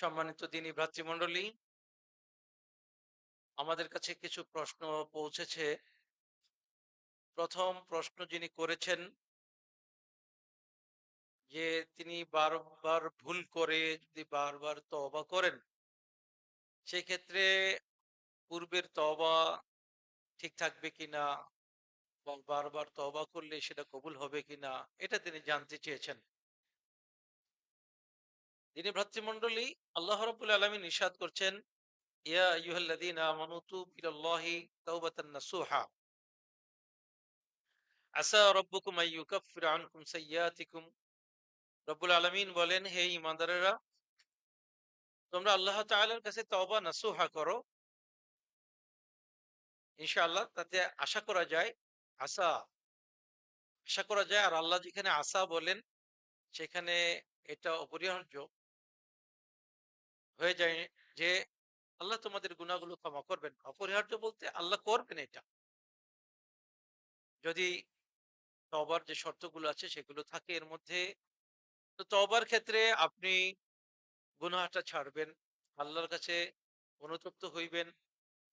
সম্মানিত দিনী ভ্রাতৃমণ্ডলী, আমাদের কাছে কিছু প্রশ্ন পৌঁছেছে। প্রথম প্রশ্ন যিনি করেছেন যে, তিনি বারবার ভুল করে যদি বারবার তওবা করেন সেই ক্ষেত্রে পূর্বের তবা ঠিক থাকবে কিনা বারবার তবা করলে সেটা কবুল হবে কিনা, এটা তিনি জানতে চেয়েছেন। তিনি ভ্রাতৃমণ্ডলী আল্লাহ রাব্বুল আলামিন নিষাদ করছেন বলেন, হে ঈমানদারেরা, তোমরা আল্লাহ কাছে তওবা নাসুহা করো। ইনশাআল্লাহ তাতে আশা করা যায়, আশা আশা করা যায়, আর আল্লাহ যেখানে আশা বলেন, সেখানে এটা অপরিহার্য। হয়ে যায় যে, আল্লাহ তোমাদের গুণাগুলো ক্ষমা করবেন। অপরিহার্য বলতে আল্লাহ করবেন এটা। যদি তবার যে শর্তগুলো আছে সেগুলো থাকে এর মধ্যে, তো তবার ক্ষেত্রে আপনি গুনাহটা ছাড়বেন, আল্লাহর কাছে অনুতপ্ত হইবেন,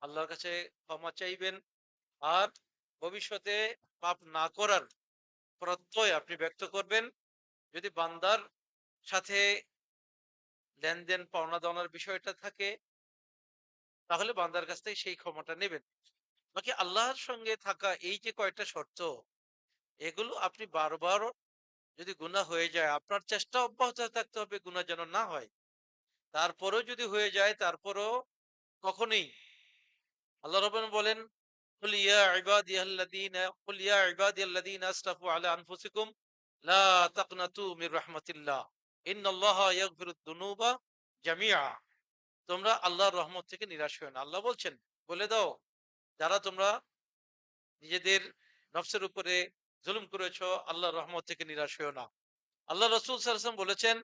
আল্লাহর কাছে ক্ষমা চাইবেন আর ভবিষ্যতে পাপ না করার প্রত্যয় আপনি ব্যক্ত করবেন। যদি বান্দার সাথে লেনদেন পাওনা দাওনার বিষয়টা থাকে, তাহলে বান্দার কাছ থেকে সেই ক্ষমাটা নেবেন। বাকি আল্লাহর সঙ্গে থাকা এই যে কয়টা শর্ত, এগুলো আপনি বারবার যদি গুণা হয়ে যায়, আপনার চেষ্টা অব্যাহত থাকতে হবে গুণা যেন না হয়। তারপরেও যদি হয়ে যায়, তারপরেও কখনই। আল্লাহ রহমান বলেন আলা আনফুসিকুম, লা তাকনাতু মির রাহমাতিল্লাহ। তোমরা আল্লাহর রহমত থেকে নিরাশ হয়ে না। আল্লাহ বলছেন, বলে দাও, যারা তোমরা নিজেদের নফসের উপরে জুলুম করেছ, আল্লাহর রহমত থেকে নিরাশ হয়েও না। আল্লাহ রসুল সালাম বলেছেন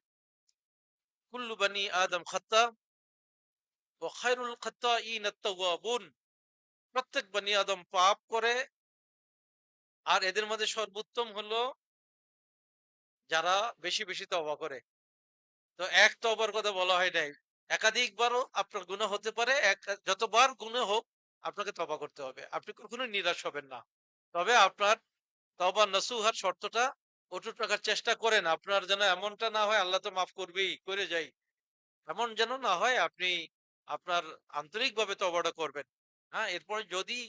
বানি আদম খাত্তা ও খায়রুল প্রত্যেক বানি আদম পাপ করে, আর এদের মধ্যে সর্বোত্তম হলো যারা বেশি বেশি তবা করে। তো এক তওবার কথা বলা হয় নাই। একাধিকবারও আপনার গুনাহ হতে পারে, এক, যতবার গুনাহ হোক আপনাকে তওবা করতে হবে। আপনি কখনো নিরাশ হবেন না। তবে আপনার তওবা নসুহার শর্তটা অটুট রাখার চেষ্টা করেন। আপনার যেন এমনটা না হয়, আল্লাহ তো মাফ করবেই, করে যাই। এমন যেন না হয়, আপনি আপনার আন্তরিকভাবে তওবাটা করবেন। হ্যাঁ এরপরে যদি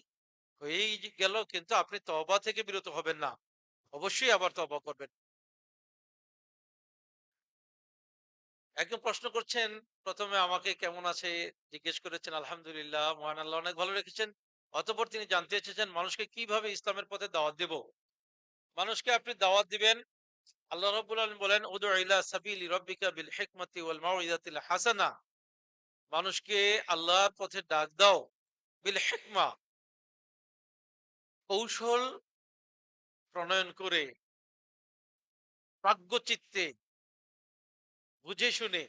হয়েই গেল, কিন্তু আপনি তবা থেকে বিরত হবেন না, অবশ্যই আবার তওবা করবেন। একজন প্রশ্ন করছেন, প্রথমে আমাকে কেমন আছে? জিজ্ঞেস করেছেন, আলহামদুলিল্লাহ, মহান আল্লাহ, অনেক ভালো রেখেছেন। অতঃপর তিনি জানতে চেয়েছেন মানুষকে কীভাবে ইসলামের পথে দাওয়াত দেব? মানুষকে আপনি দাওয়াত দিবেন? আল্লাহ রাব্বুল আলামিন বলেন বিল হিকমাতি ওয়াল হাসানা। মানুষকে আল্লাহর পথে ডাক দাও বিল হিকমা। কৌশল প্রণয়ন করে, প্রাজ্ঞচিত্তে বুঝে শুনে।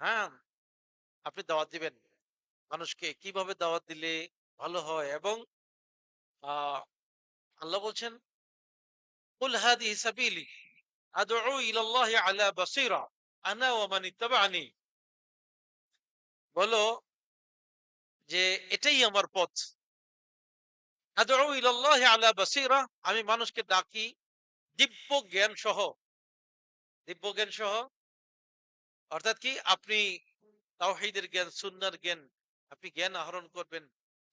হ্যাঁ আপনি দাওয়াত দিবেন। মানুষকে কীভাবে দাওয়াত দিলে ভালো হয় এবং আল্লাহ বলছেন বলো যে, এটাই আমার পথ। আদউ ইলাল্লাহি আলা বাসীরা, আমি মানুষকে ডাকি, দিব্য জ্ঞান সহ দিব্য জ্ঞান সহ। অর্থাৎ কি আপনি তাওহিদের জ্ঞান সুন্নার জ্ঞান, আপনি জ্ঞান আহরণ করবেন,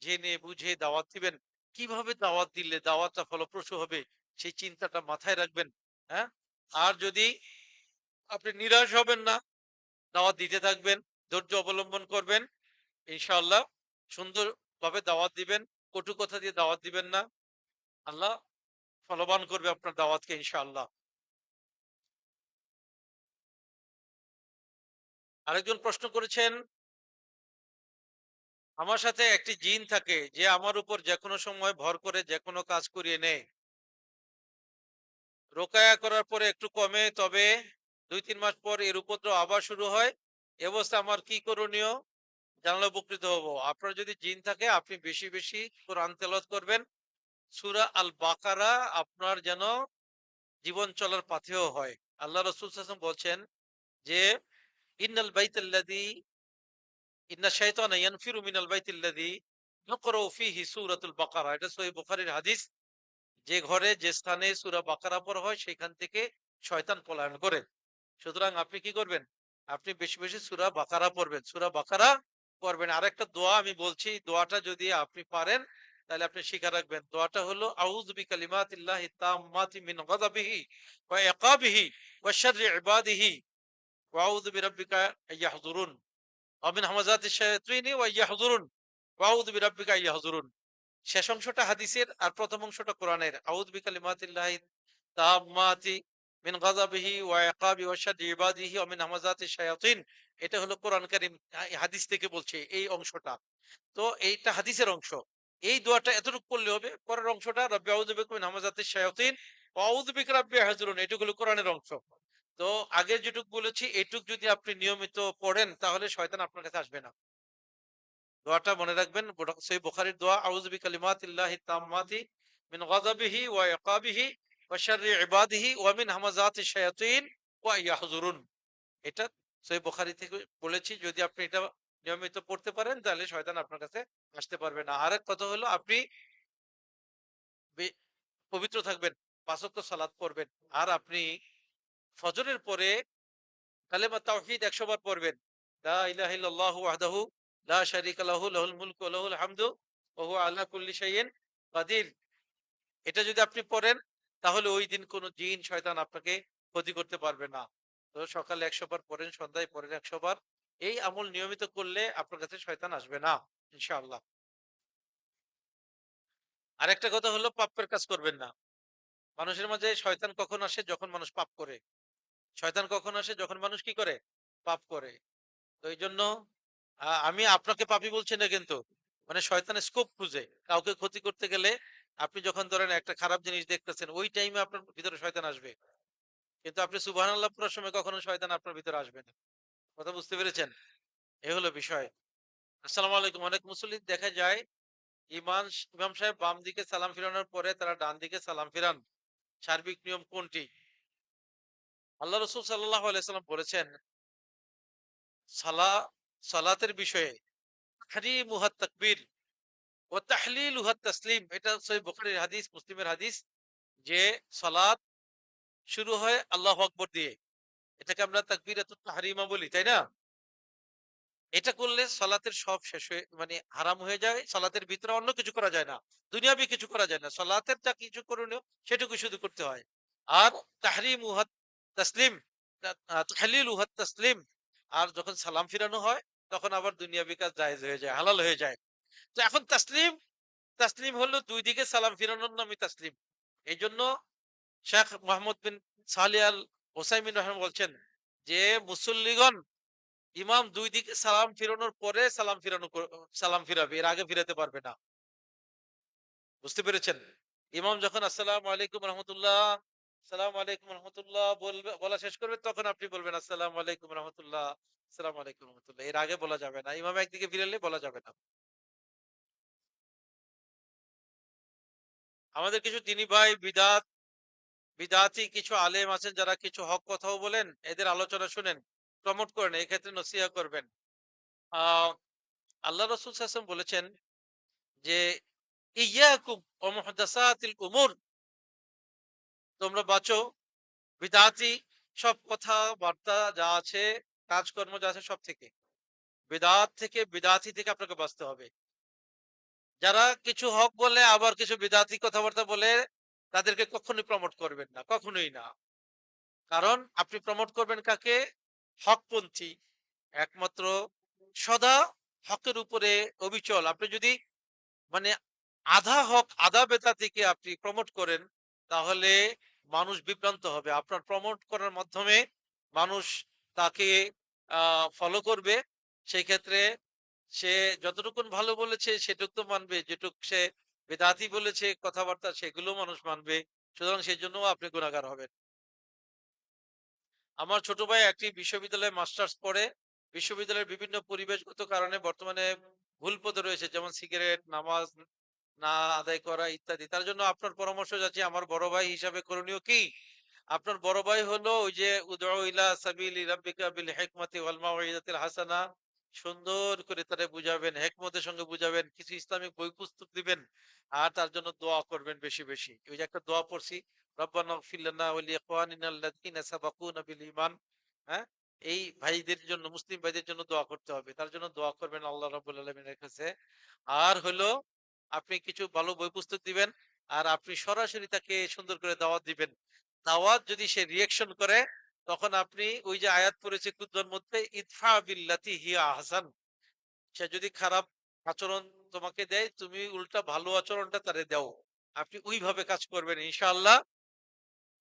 জেনে, বুঝে দাওয়াত দিবেন। কীভাবে দাওয়াত দিলে দাওয়াতটা ফলপ্রসূ হবে, সেই চিন্তাটা মাথায় রাখবেন হ্যাঁ? আর যদি আপনি নিরাশ হবেন না, দাওয়াত দিতে থাকবেন, ধৈর্য অবলম্বন করবেন, ইনশাআল্লাহ সুন্দরভাবে দাওয়াত দিবেন, কটু কথা দিয়ে দাওয়াত দিবেন না। আল্লাহ ফলবান করবে আপনার দাওয়াতকে ইনশাআল্লাহ। আরেকজন প্রশ্ন করেছেন, আমার সাথে একটি জিন থাকে, যে আমার উপর যে কোনো সময় ভর করে যে কোনো কাজ করিয়ে নেয়। রোকায়া করার পরে একটু কমে, তবে দুই তিন মাস পর এর উপদ্রব আবার শুরু হয়। এ অবস্থা আমার কি করণীয়? জানলে উপকৃত হব। আপনার যদি জিন থাকে, আপনি বেশি বেশি কোরআন তেলাওয়াত করবেন। সূরা আল বাকারা আপনার যেন জীবন চলার পাথেয় হয়। আল্লাহ রসুল বলছেন যে ইন্নাল ইন্না ইয়ানফিরু মিনাল ফীহি সূরাতুল বাকারা এটা সহিহ বুখারীর হাদিস। যে ঘরে, যে স্থানে সূরা বাকারা হয়, সেখান থেকে শয়তান পলায়ন করে। সুতরাং আপনি কি করবেন? আপনি বেশি বেশি সূরা বাকারা পড়বেন। সূরা বাকারা পড়বেন। আরেকটা দোয়া আমি বলছি, দোয়াটা যদি আপনি পারেন, তাহলে আপনি শিখে রাখবেন। দোয়াটা হলো, আউযু বিকালিমাতিল্লাহি তাম্মাতি মিন গাযাবিহি ওয়া ইকাবিহি ওয়া শাররি ইবাদিহি শেষ অংশটা হাদিসের আর প্রথম অংশটা কোরআনের। আউযু বিকালিমাতিল্লাহি মিন ওয়া ইকাবি ওয়া শাররি ইবাদিহি ওয়া মিন হামাযাতিশ শায়াতিন। এটা হলো কোরআন কারীম হাদিস থেকে বলছে এই অংশটা। তো এইটা হাদিসের অংশ। এই দোয়াটা এতটুকু করলে হবে। পরের অংশটা, রব্বি আউযু বিকা মিন হামাযাতিশ শায়াতিন ওয়া আউযু বিকা ইয়াহযুরুন এটুকু হলো কোরআনের অংশ। তো আগে যেটুক বলেছি, এটুক যদি আপনি নিয়মিত পড়েন, তাহলে শয়তান আপনার কাছে আসবে না। দোয়াটা মনে রাখবেন সই বুখারীর দোয়া বিকালিমাতিল্লাহি তাম্মাতি মিন গাযাবিহি ওয়া ইকাবিহি ওয়া শাররি ইবাদিহি ওয়া মিন হামাযাতিশ শায়াতিন ওয়া ইয়াহযুরুন এটা সই বুখারী থেকে বলেছি, যদি আপনি এটা নিয়মিত পড়তে পারেন, তাহলে শয়তান আপনার কাছে আসতে পারবে না। আরেক কথা হলো, আপনি পবিত্র থাকবেন সালাত পড়বেন, আর আপনি ফজরের পরে কালেমা তাওহীদ 100 বার পড়বেন। লা ওয়াহদাহু লা লাহু, লাহুল মুলকু ওয়া লাহুল হামদু ওয়া হুয়া আলা কুল্লি শাইইন কাদির। এটা যদি আপনি পড়েন, তাহলে ওই দিন কোনো জিন, শয়তান আপনাকে ক্ষতি করতে পারবে না। তো সকালে 100 বার পড়েন, সন্ধ্যায় পড়েন 100 বার। এই আমল নিয়মিত করলে আপনার কাছে শয়তান আসবে না, ইনশাআল্লাহ। আরেকটা কথা হলো, পাপের কাজ করবেন না। মানুষের মাঝে শয়তান কখন আসে? যখন মানুষ পাপ করে। শয়তান কখন আসে যখন মানুষ কি করে? পাপ করে। তো এই জন্য আমি আপনাকে পাপী বলছি না কিন্তু। মানে শয়তানের স্কোপ খুঁজে। কাউকে ক্ষতি করতে গেলে আপনি যখন ধরেন একটা খারাপ জিনিস দেখতেছেন, ওই টাইমে আপনার ভিতরে শয়তান আসবে। কিন্তু আপনি সুবাহ আল্লাহ পড়ার সময় কখনো শয়তান আপনার ভিতরে আসবে না। কথা বুঝতে পেরেছেন? এ হলো বিষয়। আসসালামু আলাইকুম। অনেক মুসল্লি দেখা যায় ইমান ইমাম সাহেব বাম দিকে সালাম ফিরানোর পরে তারা ডান দিকে সালাম ফিরান। সার্বিক নিয়ম কোনটি? আল্লাহ রসুল আলাইসাল্লাম বলেছেন, সালা, সালাতের বিষয়ে তাকবীর ও তাহলিলুহাত তাসলিম, এটা হাদিস, মুসলিমের হাদিস, যে সালাত শুরু হয় আল্লাহু আকবার দিয়ে। এটাকে আমরা তাকবীরাতুত তাহরিমা বলি, তাই না? এটা করলে সালাতের সব শেষ হয়ে মানে হারাম হয়ে যায়, সালাতের ভিতরে অন্য কিছু করা যায় না, দুনিয়াবি কিছু করা যায় না সালাতের যা কিছু করণীয় সেটুকু শুধু করতে হয়। আর তাহরিমুহাত তাসলিম তাহলিলুহাত তাসলিম। আর যখন সালাম ফিরানো হয়, তখন আবার দুনিয়াবি কাজ জায়েজ হয়ে যায়, হালাল হয়ে যায়। তো এখন তাসলিম তাসলিম হলো দুই দিকে সালাম ফিরানোর নামই তাসলিম। এই জন্য শেখ মোহাম্মদ বিন সালি আল ওসাইমিন রহমান বলছেন যে, মুসল্লিগণ ইমাম দুই দিকে সালাম ফিরানোর পরে সালাম ফিরানো সালাম ফিরাবে, এর আগে ফিরাতে পারবে না। বুঝতে পেরেছেন? ইমাম যখন আসসালাম আলাইকুম রহমতুল্লাহ সালাম আলাইকুম রহমতুল্লাহ। বলবে, বলা শেষ করবে, তখন আপনি বলবেন, আসসালামু আলাইকুম রহমতুল্লাহ, আসসালামু আলাইকুম রহমতুল্লাহ। এর আগে বলা যাবে না, ইমাম একদিকে ফিরালে বলা যাবে না। আমাদের কিছু তিনি ভাই বিদাত, বিদাতি কিছু আলেম আছেন যারা কিছু হক কথাও বলেন, এদের আলোচনা শুনেন, প্রমোট করেন, এই ক্ষেত্রে নসিহা করবেন। আল্লাহ রসুল হাসান বলেছেন যে ইয়া ইয়াকুম ও মুহদাসাতিল উমুর। তোমরা বাঁচো। বিদাতি, সব কথা, বার্তা যা আছে, কাজকর্ম যা আছে সব থেকে। বিদাত থেকে, বিদাতি থেকে আপনাকে বাঁচতে হবে। যারা কিছু হক বলে, আবার কিছু বিদাতি কথাবার্তা বলে, তাদেরকে কখনোই প্রমোট করবেন না, কখনোই না। কারণ আপনি প্রমোট করবেন কাকে? হকপন্থী। একমাত্র সদা হকের উপরে অবিচল। আপনি যদি মানে আধা হক, আধা বেতা থেকে আপনি প্রমোট করেন তাহলে মানুষ বিভ্রান্ত হবে। আপনার প্রমোট করার মাধ্যমে মানুষ তাকে ফলো করবে। সেই ক্ষেত্রে সে যতটুকুন ভালো বলেছে সেটুক তো মানবে, যেটুক সে বেদাতি বলেছে, কথাবার্তা সেগুলো মানুষ মানবে। সুতরাং সেই জন্য আপনি গুণাগার হবেন। আমার ছোট ভাই একটি বিশ্ববিদ্যালয়ে মাস্টার্স পড়ে। বিশ্ববিদ্যালয়ের বিভিন্ন পরিবেশগত কারণে বর্তমানে ভুল পথে রয়েছে, যেমন সিগারেট, নামাজ না আদায় করা ইত্যাদি। তার জন্য আপনার পরামর্শ যাচ্ছে আমার বড় ভাই হিসাবে করণীয় কি? আপনার বড় ভাই হলো ওই যে, উদউ ইলা সাবিলি রাব্বিকা বিল হিকমাতি ওয়াল হাসানা। সুন্দর করে তারে বুঝাবেন, হেকমতের সঙ্গে বুঝাবেন, কিছু ইসলামিক বই পুস্তক দিবেন, আর তার জন্য দোয়া করবেন বেশি বেশি। ওই যে একটা দোয়া পড়ছি, রব্বানা হ্যাঁ? এই ভাইদের জন্য, মুসলিম ভাইদের জন্য দোয়া করতে হবে। তার জন্য দোয়া করবেন আল্লাহ রাব্বুল আলামিনের কাছে। আর হলো আপনি কিছু ভালো বই পুস্তক দিবেন, আর আপনি সরাসরি তাকে সুন্দর করে দাওয়াত দিবেন। দাওয়াত যদি সে রিয়াকশন করে, তখন আপনি ওই যে আয়াত পড়েছে কুদ্দর মধ্যে, ইদফা বিল্লাতি হিয়া আহসান। সে যদি খারাপ আচরণ তোমাকে দেয়, তুমি উল্টা ভালো আচরণটা তারে দাও। আপনি ওইভাবে কাজ করবেন ইনশাআল্লাহ।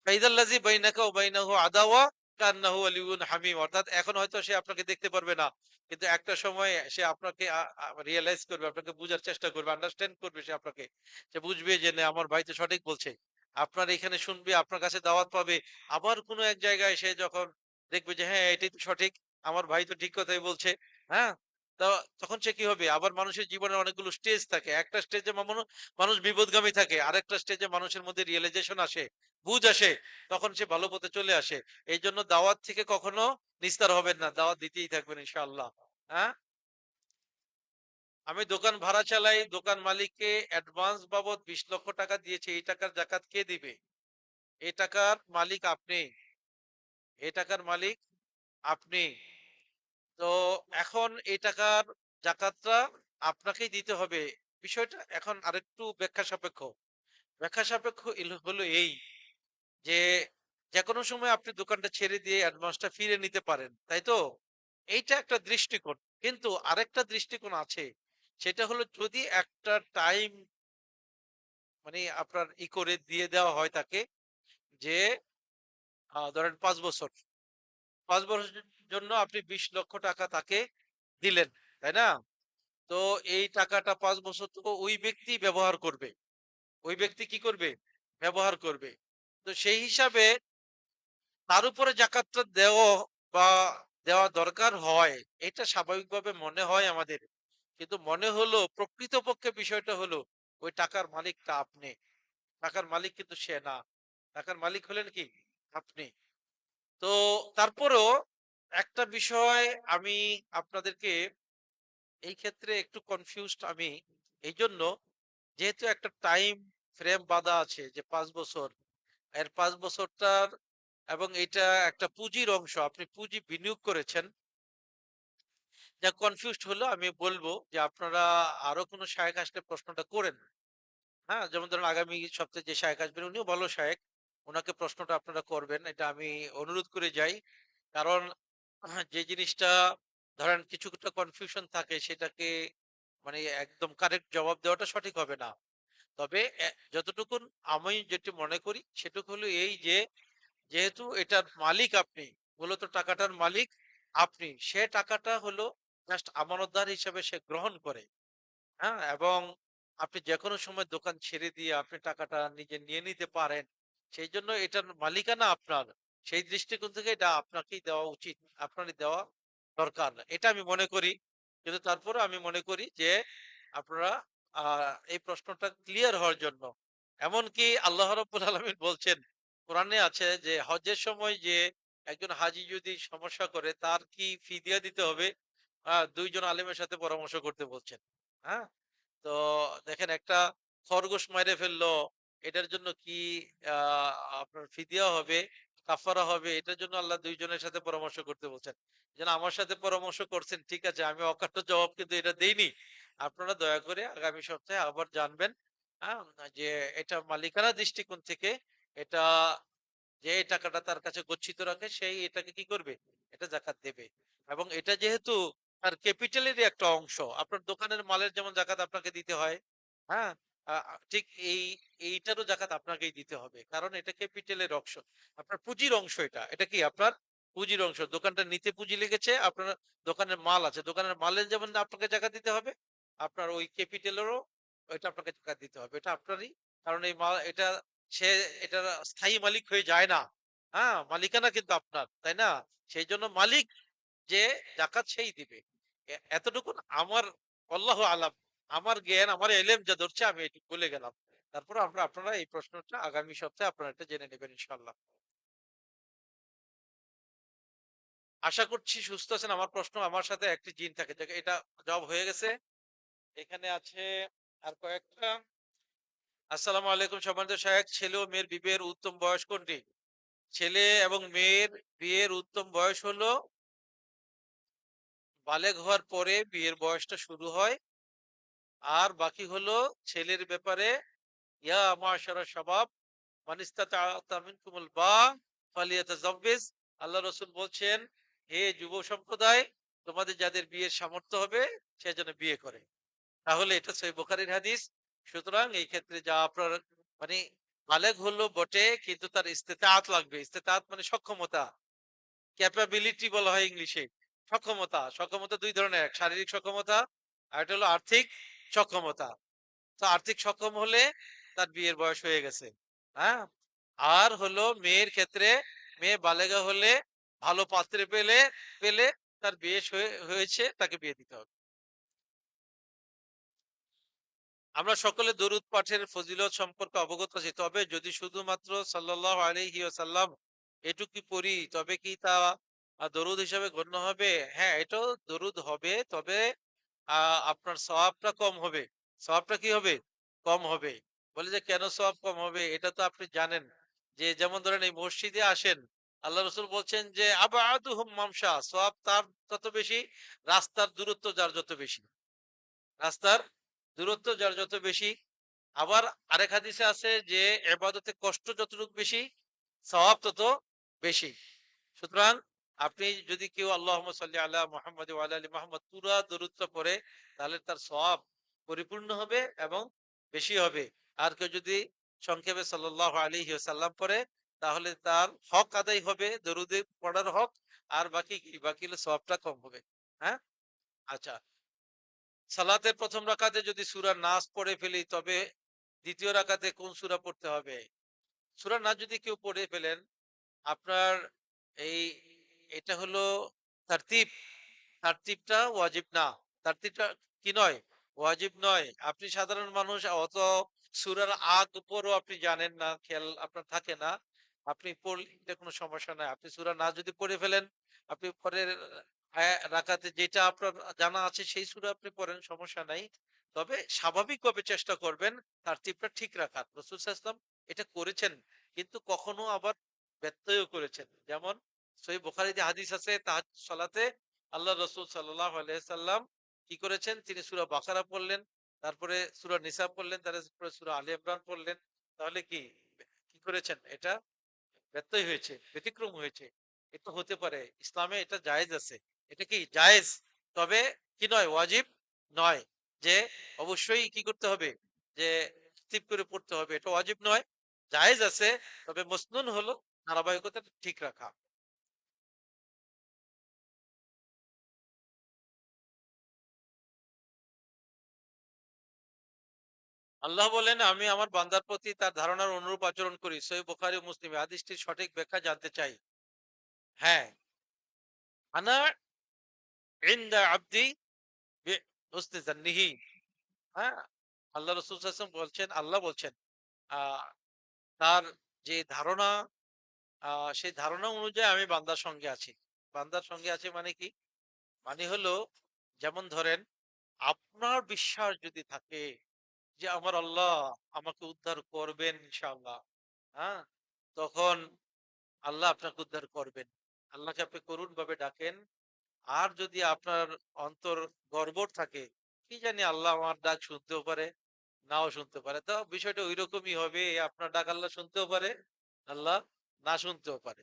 ফাইদাল্লাজি বাইনাকা ও বাইনাহু আদাওয়া কান্নাহু আলিউন হামিম। অর্থাৎ এখন হয়তো সে আপনাকে দেখতে পারবে না। কিন্তু একটা সময় সে আপনাকে রিয়েলাইজ করবে, আপনাকে বুঝার চেষ্টা করবে আন্ডারস্ট্যান্ড করবে সে আপনাকে। সে বুঝবে যে, না, আমার ভাই তো সঠিক বলছে। আপনার এখানে শুনবে, আপনার কাছে দাওয়াত পাবে। আবার কোনো এক জায়গায় সে যখন দেখবে যে হ্যাঁ এটাই তো সঠিক। আমার ভাই তো ঠিক কথাই বলছে। হ্যাঁ? তো তখন সে কি হবে? আবার মানুষের জীবনে অনেকগুলো স্টেজ থাকে। একটা স্টেজে মানুষ বিপদগামী থাকে। আরেকটা স্টেজে মানুষের মধ্যে রিয়েলাইজেশন আসে, বুঝ আসে। তখন সে ভালো পথে চলে আসে। এই জন্য দাওয়াত থেকে কখনো নিস্তার হবেন না। দাওয়াত দিতেই থাকবেন ইনশাআল্লাহ। হ্যাঁ? আমি দোকান ভাড়া চালাই, দোকান মালিককে অ্যাডভান্স বাবদ বিশ লক্ষ টাকা দিয়েছে। এই টাকার জাকাত কে দিবে? এই টাকার মালিক আপনি। এই টাকার মালিক আপনি। তো এখন এই টাকার জাকাতটা আপনাকেই দিতে হবে। বিষয়টা এখন আরেকটু ব্যাখ্যা সাপেক্ষ ব্যাখ্যা সাপেক্ষ হলো এই যে, যেকোনো সময় আপনি দোকানটা ছেড়ে দিয়ে অ্যাডভান্সটা ফিরে নিতে পারেন, তাই তো? এইটা একটা দৃষ্টিকোণ। কিন্তু আরেকটা দৃষ্টিকোণ আছে, সেটা হলো যদি একটা টাইম মানে আপনার ই করে দিয়ে দেওয়া হয় তাকে যে ধরেন পাঁচ বছর। পাঁচ বছরের জন্য আপনি বিশ লক্ষ টাকা তাকে দিলেন, তাই না? তো এই টাকাটা পাঁচ বছর তো ওই ব্যক্তি ব্যবহার করবে। ওই ব্যক্তি কি করবে? ব্যবহার করবে। তো সেই হিসাবে তার উপরে জাকাতটা দেওয়া বা দেওয়া দরকার হয়, এটা স্বাভাবিকভাবে মনে হয় আমাদের। কিন্তু মনে হলো, প্রকৃতপক্ষে বিষয়টা হলো, ওই টাকার মালিকটা আপনি। টাকার মালিক কিন্তু সে না। টাকার মালিক হলেন কি? আপনি। তো তারপরেও একটা বিষয় আমি আপনাদেরকে এই ক্ষেত্রে একটু কনফিউজড আমি। এই জন্য যেহেতু একটা টাইম ফ্রেম বাঁধা আছে যে পাঁচ বছর, এর পাঁচ বছরটার এবং এটা একটা পুঁজির অংশ, আপনি পুঁজি বিনিয়োগ করেছেন। যা কনফিউজড হলো, আমি বলব যে আপনারা আরও কোনো শায়েক আসলে প্রশ্নটা করেন। হ্যাঁ? যেমন ধরুন আগামী সপ্তাহে যে শায়েক আসবেন, উনিও ভালো শায়েক ওনাকে প্রশ্নটা আপনারা করবেন, এটা আমি অনুরোধ করে যাই। কারণ যে জিনিসটা, ধরেন কিছু কিছুটা কনফিউশন থাকে, সেটাকে মানে একদম কারেক্ট জবাব দেওয়াটা সঠিক হবে না। তবে যতটুকুন আমি যেটি মনে করি, সেটুকু হলো এই যে, যেহেতু এটার মালিক আপনি, মূলত টাকাটার মালিক আপনি, সে টাকাটা হলো জাস্ট আমানতদার হিসেবে সে গ্রহণ করে। হ্যাঁ? এবং আপনি যে কোনো সময় দোকান ছেড়ে দিয়ে আপনি টাকাটা নিজে নিয়ে নিতে পারেন সেই জন্য এটার মালিকানা আপনার। সেই দৃষ্টিকোণ থেকে এটা আপনাকেই দেওয়া উচিত, আপনারই দেওয়া দরকার। এটা আমি মনে করি। কিন্তু তারপরে আমি মনে করি যে আপনারা এই প্রশ্নটা ক্লিয়ার হওয়ার জন্য। এমনকি আল্লাহ রব্বুল আলমিন বলছেন, কোরআনে আছে যে হজের সময় যে একজন হাজি যদি সমস্যা করে, তার কি ফি ফিদিয়া দিতে হবে? দুইজন আলেমের সাথে পরামর্শ করতে বলছেন। হ্যাঁ? তো দেখেন একটা খরগোশ মাইরে ফেলল এটার জন্য কি আপনার ফিদিয়া হবে, কাফারা হবে, এটার জন্য আল্লাহ দুইজনের সাথে পরামর্শ করতে বলছেন। যেন আমার সাথে পরামর্শ করছেন, ঠিক আছে, আমি অকাট্য জবাব কিন্তু এটা দেইনি। আপনারা দয়া করে আগামী সপ্তাহে আবার জানবেন যে এটা মালিকানা দৃষ্টিকোণ থেকে এটা, যে টাকাটা তার কাছে গচ্ছিত রাখে, সেই এটাকে কি করবে? এটা জাকাত দেবে। এবং এটা যেহেতু তার ক্যাপিটালেরই একটা অংশ, আপনার দোকানের মালের যেমন জাকাত আপনাকে দিতে হয় হ্যাঁ ঠিক এই, এইটারও জাকাত আপনাকেই দিতে হবে। কারণ এটা ক্যাপিটালের অংশ। আপনার পুঁজির অংশ এটা। এটা কি আপনার পুঁজির অংশ? দোকানটা নিতে পুঁজি লেগেছে, আপনার দোকানের মাল আছে। দোকানের মালের যেমন আপনাকে জাকাত দিতে হবে, আপনার ওই ক্যাপিটালেরও এটা আপনাকে জাকাত দিতে হবে। এটা আপনারই। কারণ এই মাল, এটা সে, এটা স্থায়ী মালিক হয়ে যায় না। হ্যাঁ? মালিকানা কিন্তু আপনার, তাই না? সেই জন্য মালিক যে জাকাত সেই দিবে। এতটুকুন আমার আল্লাহ আলাম। আমার জ্ঞান, আমার এলেম যা ধরছে, আমি এটুকু বলে গেলাম তারপর আমরা, আপনারা এই প্রশ্নটা আগামী সপ্তাহে আপনারা এটা জেনে নেবেন ইনশাল্লাহ আশা করছি সুস্থ আছেন। আমার প্রশ্ন, আমার সাথে একটি জিন থাকে। যাক এটা জবাব হয়ে গেছে। এখানে আছে আর কয়েকটা। আসসালামু আলাইকুম সম্মানিত শায়েখ ছেলে ও মেয়ের বিবাহের উত্তম বয়স কোনটি? ছেলে এবং মেয়ের বিয়ের উত্তম বয়স হলো বালেগ হওয়ার পরে বিয়ের বয়সটা শুরু হয়। আর বাকি হলো ছেলের ব্যাপারে আল্লাহ রাসূল বলছেন হে যুব সম্প্রদায় তোমাদের যাদের বিয়ের সামর্থ্য হবে সে যেন বিয়ে করে। তাহলে এটা সহিহ বুখারীর হাদিস। সুতরাং এই ক্ষেত্রে যা আপনার মানে বালেগ হলো বটে কিন্তু তার ইস্তেতাআত লাগবে। ইস্তেতাআত মানে সক্ষমতা। ক্যাপাবিলিটি বলা হয় ইংলিশে। সক্ষমতা। সক্ষমতা দুই ধরনের। এক শারীরিক সক্ষমতা, আরেকটা হলো আর্থিক সক্ষমতা। তো আর্থিক সক্ষম হলে তার বিয়ের বয়স হয়ে গেছে। হ্যাঁ? আর হলো মেয়ের ক্ষেত্রে মেয়ে বালেগা হলে ভালো পাত্রে পেলে পেলে তার বিয়ে হয়েছে তাকে বিয়ে দিতে হবে। আমরা সকলে দরুদ পাঠের ফজিলত সম্পর্কে অবগত আছি। তবে যদি শুধুমাত্র সাল্লাল্লাহু আলাইহি ওয়াসাল্লাম এটুকুই পড়ি তবে কি তা দরুদ হিসাবে গণ্য হবে? হ্যাঁ, এটাও দরুদ হবে। তবে আপনার সওয়াবটা কম হবে। সওয়াবটা কি হবে? কম হবে। বলে যে কেন সওয়াব কম হবে? এটা তো আপনি জানেন। যে যেমন ধরেন এই মসজিদে আসেন। আল্লাহ রাসূল বলছেন যে আবআদুহুম মামশা সওয়াব তার তত বেশি, রাস্তার দূরত্ব যার যত বেশি। রাস্তার দূরত্ব যার যত বেশি। আবার আরেক হাদিসে আছে যে ইবাদতে কষ্ট যতটুক বেশি, স্বভাব তত বেশি। সুতরাং আপনি যদি কেউ আল্লাহুম্মা সাল্লি আলা মুহাম্মাদ আলা আলি মুহাম্মাদ পুরা দরুদটা পড়ে, তাহলে তার সওয়াব পরিপূর্ণ হবে এবং বেশি হবে। আর কেউ যদি সংক্ষেপে সাল্লাল্লাহু আলাইহি ওয়াসাল্লাম পড়ে, তাহলে তার হক আদায় হবে, দরুদে পড়ার হক। আর বাকি কি? বাকি সওয়াবটা কম হবে। হ্যাঁ? আচ্ছা। সালাতের প্রথম রাকাতে যদি সুরা নাস পড়ে ফেলি, তবে দ্বিতীয় রাকাতে কোন সুরা পড়তে হবে? সুরা নাস যদি কেউ পড়ে ফেলেন, আপনার এই এটা হলো তারতিব। তারতিবটা ওয়াজিব না। তারতিবটা কি নয়? ওয়াজিব নয়। আপনি সাধারণ মানুষ অত সূরার আগ পরও আপনি জানেন না, খেয়াল আপনার থাকে না। আপনি পড়লে কোনো সমস্যা নাই। আপনি সূরা নাস যদি পড়ে ফেলেন, আপনি পরের আয়া রাকাতে যেটা আপনার জানা আছে সেই সূরা আপনি পড়েন সমস্যা নাই। তবে স্বাভাবিকভাবে চেষ্টা করবেন তারতিবটা ঠিক রাখার। রাসূল ওয়াসাল্লাম এটা করেছেন। কিন্তু কখনো আবার ব্যত্যয়ও করেছেন। যেমন সহিহ বুখারীতে হাদিস আছে তাহাজ্জুদ সালাতে আল্লাহ রাসূল সাল্লাল্লাহু আলাইহি কি করেছেন? তিনি সূরা বাকারা পড়লেন, তারপরে সূরা নিসা পড়লেন, তারপরে সূরা আলে ইমরান পড়লেন। তাহলে কি? কি করেছেন? এটা ব্যত্যয় হয়েছে, ব্যতিক্রম হয়েছে। এটা হতে পারে। ইসলামে এটা জায়েজ আছে। এটা কি? জায়েজ। তবে কি নয়? ওয়াজিব নয়। যে অবশ্যই কি করতে হবে? যে তরতিব করে পড়তে হবে। এটা ওয়াজিব নয়। জায়েজ আছে। তবে মসনুন হলো ধারাবাহিকতা ঠিক রাখা। আল্লাহ বলেন, "আমি আমার বান্দার প্রতি তার ধারণার অনুরূপ আচরণ করি।" সহিহ বুখারী মুসলিম। হাদিসটির সঠিক ব্যাখ্যা জানতে চাই। হ্যাঁ। আনা ইনদা আবদি। হ্যাঁ? আল্লাহ রাসূল বলছেন, আল্লাহ বলছেন, তার যে ধারণা সেই ধারণা অনুযায়ী আমি বান্দার সঙ্গে আছি। বান্দার সঙ্গে আছি মানে কি? মানে হলো যেমন ধরেন আপনার বিশ্বাস যদি থাকে যে আমার আল্লাহ আমাকে উদ্ধার করবেন ইনশাআল্লাহ। হ্যাঁ? তখন আল্লাহ আপনাকে উদ্ধার করবেন। আল্লাহকে আপনি করুণভাবে ডাকেন। আর যদি আপনার অন্তর গড়বড় থাকে, কি জানি আল্লাহ আমার ডাক শুনতেও পারে, নাও শুনতে পারে। তো বিষয়টা ঐরকমই হবে। আপনার ডাক আল্লাহ শুনতেও পারে, আল্লাহ না শুনতেও পারে।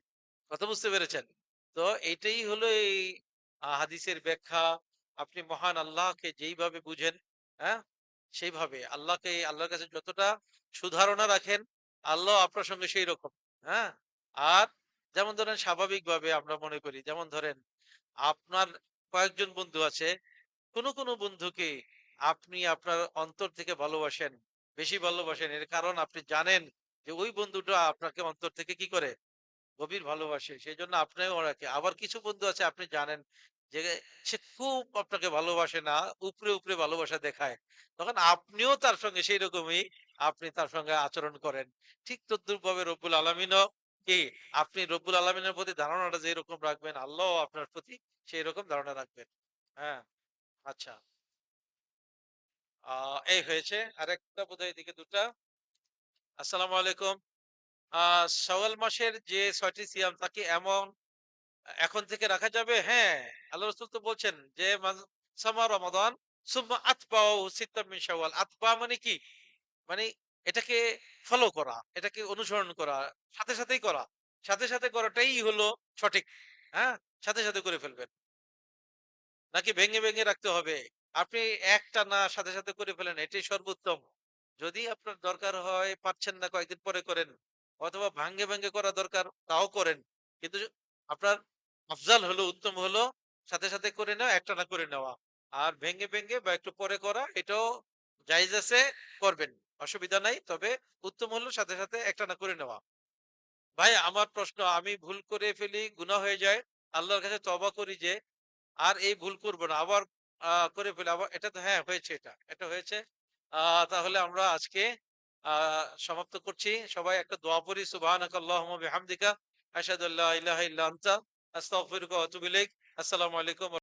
কথা বুঝতে পেরেছেন? তো এটাই হলো এই হাদিসের ব্যাখ্যা। আপনি মহান আল্লাহকে যেইভাবে বুঝেন, হ্যাঁ? সেইভাবে আল্লাহকে আল্লাহর কাছে যতটা সুধারণা রাখেন, আল্লাহ আপনার সঙ্গে সেইরকম। হ্যাঁ? আর যেমন ধরেন স্বাভাবিকভাবে আমরা মনে করি, যেমন ধরেন আপনার কয়েকজন বন্ধু আছে। কোন, কোন বন্ধুকে আপনি আপনার অন্তর থেকে ভালোবাসেন, বেশি ভালোবাসেন। এর কারণ আপনি জানেন যে ওই বন্ধুটা আপনাকে অন্তর থেকে কি করে? গভীর ভালোবাসে। সেজন্য আপনাকেও রাখে। আবার কিছু বন্ধু আছে আপনি জানেন যে সে খুব আপনাকে ভালোবাসে না, উপরে, উপরে ভালোবাসা দেখায়। তখন আপনিও তার সঙ্গে সেইরকমই আপনি তার সঙ্গে আচরণ করেন। ঠিক তদ্রুপভাবে রব্বুল আলামিনও কি? আপনি রব্বুল আলমিনের প্রতি ধারণাটা যেরকম রাখবেন আল্লাহ আপনার প্রতি সেই রকম ধারণা রাখবেন। হ্যাঁ? আচ্ছা। এই হয়েছে। আরেকটা বোধহয় এদিকে দুটা। আসসালামু আলাইকুম। আহ শাওয়াল মাসের যে ছয়টি সিয়াম তাকে এমন এখন থেকে রাখা যাবে? হ্যাঁ। আল্লাহ রসুল তো বলছেন যে রমাদান, সুম্মা আতবা মানে কি? মানে এটাকে ফলো করা, এটাকে অনুসরণ করা, সাথে সাথেই করা। সাথে সাথে করাটাই হলো সঠিক হ্যাঁ? সাথে সাথে করে ফেলবেন। নাকি ভেঙে ভেঙে রাখতে হবে? আপনি একটা না সাথে সাথে করে ফেলেন, এটাই সর্বোত্তম। যদি আপনার দরকার হয় পাচ্ছেন না কয়েকদিন পরে করেন, অথবা ভাঙ্গে ভাঙ্গে করা দরকার, তাও করেন। কিন্তু আপনার আফজাল হলো, উত্তম হলো সাথে সাথে করে নেওয়া একটা না করে নেওয়া। আর ভেঙে ভেঙে বা একটু পরে করা, এটাও জায়েজ আছে, করবেন। অসুবিধা নাই, তবে উত্তম হলো সাথে সাথে একটা না করে নেওয়া। ভাই, আমার প্রশ্ন, আমি ভুল করে ফেলি, গুনাহ হয়ে যায়, আল্লাহর কাছে তবা করি যে, আর এই ভুল করব না, আবার করে ফেলে, আবার, এটা তো হ্যাঁ হয়েছে এটা এটা হয়েছে। তাহলে আমরা আজকে সমাপ্ত করছি। সবাই একটা দোয়া পড়ি সুবহানাকা আল্লাহুম্মা বিহামদিকা, আশহাদু আল্লা ইলাহা ইল্লা আস্তাগফিরুকা ওয়া আসসালামু আলাইকুম